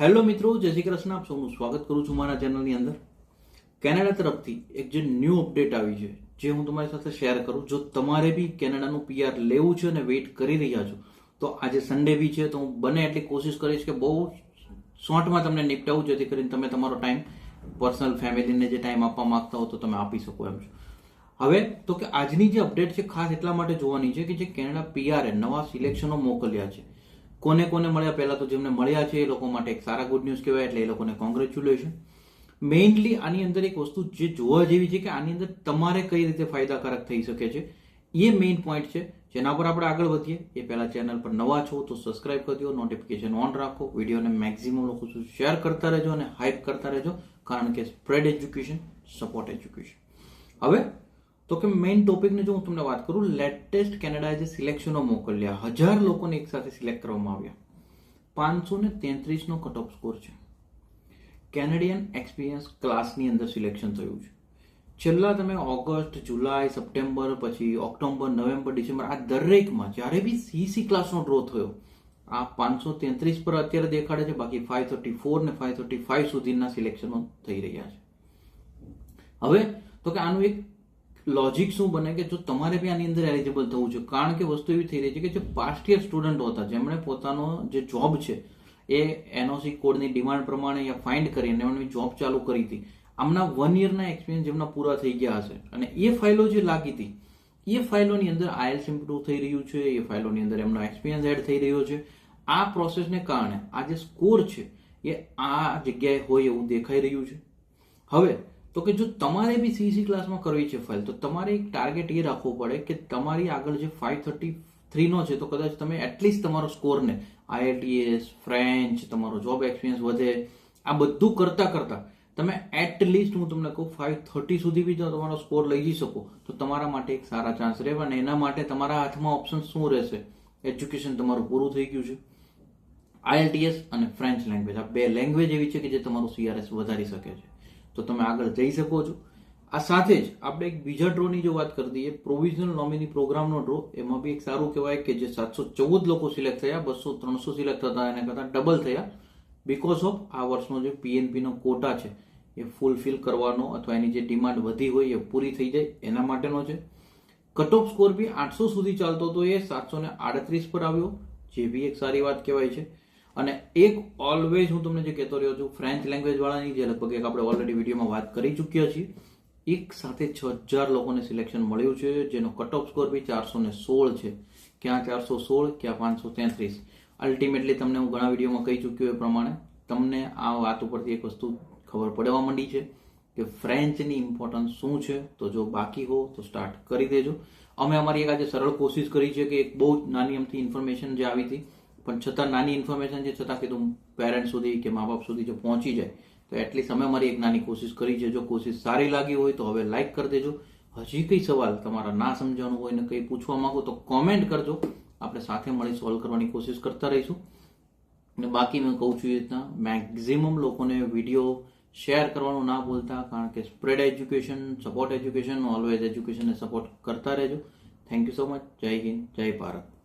Hello મિત્રો, જય શ્રી કૃષ્ણ. આપ સૌનું સ્વાગત કરું છું મારા ચેનલની અંદર. કેનેડા તરફથી એક જે ન્યૂ અપડેટ આવી છે, જે હું તમારી સાથે શેર કરું. જો તમારે બી કેનેડાનું પીઆર લેવું છે અને વેઇટ કરી રહ્યા છો, તો આજે સન્ડે બી છે, તો હું બને એટલી કોશિશ કરીશ કે બહુ શોર્ટમાં તમને નિપટાવું, જેથી કરીને તમે તમારો ટાઈમ પર્સનલ ફેમિલીને જે ટાઈમ આપવા માંગતા હો તો તમે આપી શકો એમ છો. હવે, તો કે આજની જે અપડેટ છે, ખાસ એટલા માટે જોવાની છે કે જે કેનેડા પીઆરએ નવા સિલેક્શનો મોકલ્યા છે. કોને કોને મળ્યા? પહેલા તો જેમને મળ્યા છે એ લોકો માટે એક સારા ગુડ ન્યૂઝ કહેવાય, એટલે એ લોકોને કોંગ્રેચ્યુલેશન મેઇનલી આની અંદર એક વસ્તુ જે જોવા જેવી છે કે આની અંદર તમારે કઈ રીતે ફાયદાકારક થઈ શકે છે, એ મેઇન પોઈન્ટ છે. જેના પર આપણે આગળ વધીએ, એ પહેલા ચેનલ પર નવા છો તો સબસ્ક્રાઇબ કરી દો નોટિફિકેશન ઓન રાખો, વિડીયોને મેક્સિમમ લોકો શેર કરતા રહેજો અને હાઇપ કરતા રહેજો, કારણ કે સ્પ્રેડ એજ્યુકેશન સપોર્ટ એજ્યુકેશન હવે તો કે મેઇન ટોપિકની જો હું તમને વાત કરું લેટેસ્ટ કેનેડાએ જે સિલેક્શનો મોકલ્યા હજાર લોકોને એક સાથે સિલેક્ટ કરવામાં આવ્યા. પાંચસો ને તેત્રીસનો કટ ઓફ સ્કોર છે. કેનેડિયન એક્સપિરિયન્સ ક્લાસની અંદર સિલેક્શન થયું છે. છેલ્લા તમે ઓગસ્ટ, જુલાઈ, સપ્ટેમ્બર, પછી ઓક્ટોબર નવેમ્બર, ડિસેમ્બર, આ દરેકમાં જ્યારે બી સીસી ક્લાસનો ડ્રો થયો, આ પાંચસો તેત્રીસ પર અત્યારે દેખાડે છે, બાકી ફાઈવ થર્ટી ફોર ને ફાઈવ થર્ટી ફાઈવ સુધીના સિલેક્શનો થઈ રહ્યા છે. હવે, તો કે આનું એક લોજિક શું બને કે જો તમારે બી આની અંદર એલિજિબલ થવું છે? કારણ કે વસ્તુ એવી થઈ રહી છે કે જે પાસ્ટ યર સ્ટુડન્ટ હતા, જેમણે પોતાનો જે જોબ છે, એ એનઓસી કોડની ડિમાન્ડ પ્રમાણે યા ફાઇન્ડ કરીને એમણે જોબ ચાલુ કરી હતી. આમના વન યરના એક્સપિરિયન્સ જેમના પૂરા થઈ ગયા હશે. અને એ ફાઇલો જે લાગી હતી, એ ફાઇલોની અંદર આઈએલ્સ ઇમ્પ્રુવ થઈ રહ્યું છે, એ ફાઇલોની અંદર એમનો એક્સપિરિયન્સ એડ થઈ રહ્યો છે. આ પ્રોસેસને કારણે આ જે સ્કોર છે, એ આ જગ્યાએ હોય એવું દેખાઈ રહ્યું છે. હવે તો કે જો તમારે બી સીસી ક્લાસમાં કરવી છે ફાઇલ તો તમારે એક ટાર્ગેટ એ રાખવું પડે કે તમારી આગળ જે ફાઈવ થર્ટી થ્રીનો છે, તો કદાચ તમે એટલીસ્ટ તમારો સ્કોરને આઈએલટીએસ ફ્રેન્ચ તમારો જોબ એક્સપિરિયન્સ વધે, આ બધું કરતાં કરતાં તમે એટલીસ્ટ હું તમને કહું ફાઈવ થર્ટી સુધી બી જો તમારો સ્કોર લઈ જઈ શકો, તો તમારા માટે એક સારા ચાન્સ રહેવા અને એના માટે તમારા હાથમાં ઓપ્શન શું રહેશે? એજ્યુકેશન તમારું પૂરું થઈ ગયું છે. આઈએલટીએસ અને ફ્રેન્ચ લેંગ્વેજ આ બે લેંગ્વેજ એવી છે કે જે તમારું સીઆરએસ વધારી શકે છે. તો તમે આગળ જઈ શકો છો. આ સાથે જ આપણે એક બીજા ડ્રોની જો વાત કરી દઈએ પ્રોવિઝનલ નોમિની પ્રોગ્રામનો ડ્રો, એમાં બી એક સારું કહેવાય કે જે સાતસો ચૌદ લોકો સિલેક્ટ થયા, બસો ત્રણસો સિલેક્ટ થતા, એના કરતાં ડબલ થયા. બિકોઝ ઓફ આ વર્ષનો જે પીએનપીનો કોટા છે, એ ફૂલફિલ કરવાનો અથવા એની જે ડિમાન્ડ વધી હોય એ પૂરી થઈ જાય, એના માટેનો છે. કટ ઓફ સ્કોર બી આઠસો સુધી ચાલતો હતો, એ સાતસો આડત્રીસ પર આવ્યો, જે બી એક સારી વાત કહેવાય છે. અને એક ઓલવેઝ હું તમને જે કહેતો રહ્યો છું ફ્રેન્ચ લેંગ્વેજ વાળાની, જે લગભગ એક આપણે ઓલરેડી વિડીયોમાં વાત કરી ચૂક્યા છીએ, એક સાથે છ હજાર લોકોને સિલેક્શન મળ્યું છે, જેનો કટ ઓફ સ્કોર બી ચારસો ને સોળ છે. ક્યાં ચારસો સોળ, ક્યાં પાંચસો તેત્રીસ. અલ્ટિમેટલી તમને હું ઘણા વિડીયોમાં કહી ચૂક્યો એ પ્રમાણે, તમને આ વાત ઉપરથી એક વસ્તુ ખબર પડવા માંડી છે કે ફ્રેન્ચની ઇમ્પોર્ટન્સ શું છે? તો જો બાકી હો, તો સ્ટાર્ટ કરી દેજો. અમે અમારી એક આજે સરળ કોશિશ કરી છે કે એક બહુ નાની અમથી ઇન્ફોર્મેશન જે આવી હતી પણ છતાં નાની ઇન્ફોર્મેશન છે, છતાં કીધું પેરેન્ટ સુધી કે મા બાપ સુધી જો પહોંચી જાય, તો એટલીસ્ટ અમે અમારી એક નાની કોશિશ કરી છે. જો કોશિશ સારી લાગી હોય તો હવે લાઈક કરી દેજો. હજી કંઈ સવાલ તમારા ના સમજવાનું હોય ને કંઈ પૂછવા માંગો તો કોમેન્ટ કરજો. આપણે સાથે મળી સોલ્વ કરવાની કોશિશ કરતા રહીશું. અને બાકી મેં કહું છું એ રીતના મેક્ઝિમમ લોકોને વીડિયો શેર કરવાનું ના ભૂલતા, કારણ કે spread education support education always એજ્યુકેશનને support કરતા રહેજો. થેન્ક યુ સો મચ જય હિન્દ, જય ભારત.